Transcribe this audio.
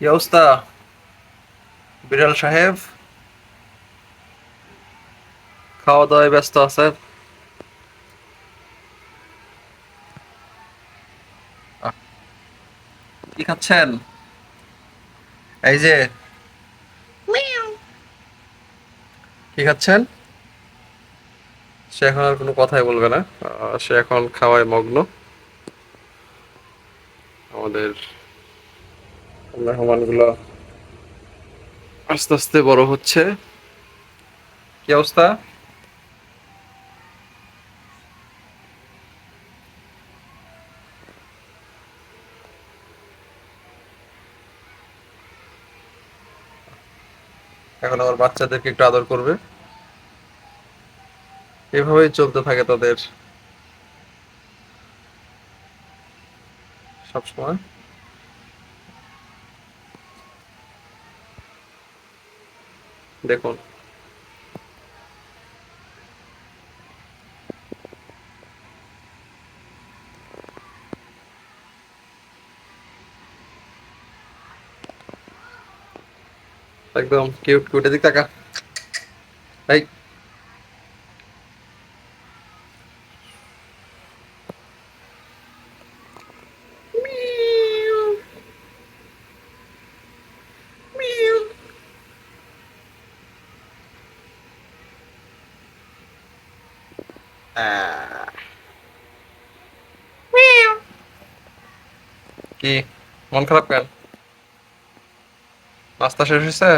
কি অবস্থা বিড়াল সাহেব। খাওয়া দাওয়ায় ব্যস্ত আহ, কি খাচ্ছেন? এই যে। কি খাচ্ছেন? সে এখন আর কোনো কথাই বলবে না। সে এখন খাওয়ায় মগ্ন। আমাদের মেহমানগুলো আস্তে আস্তে বড় হচ্ছে। কি অবস্থা? এখন আবার বাচ্চাদেরকে একটু আদর করবে। এভাবেই চলতে থাকে তাদের সবসময়। দেখুন একদম কিউট কিউট এদিক তাকা এই কি? মন খারাপ কেন? নাস্তা শেষ হয়েছে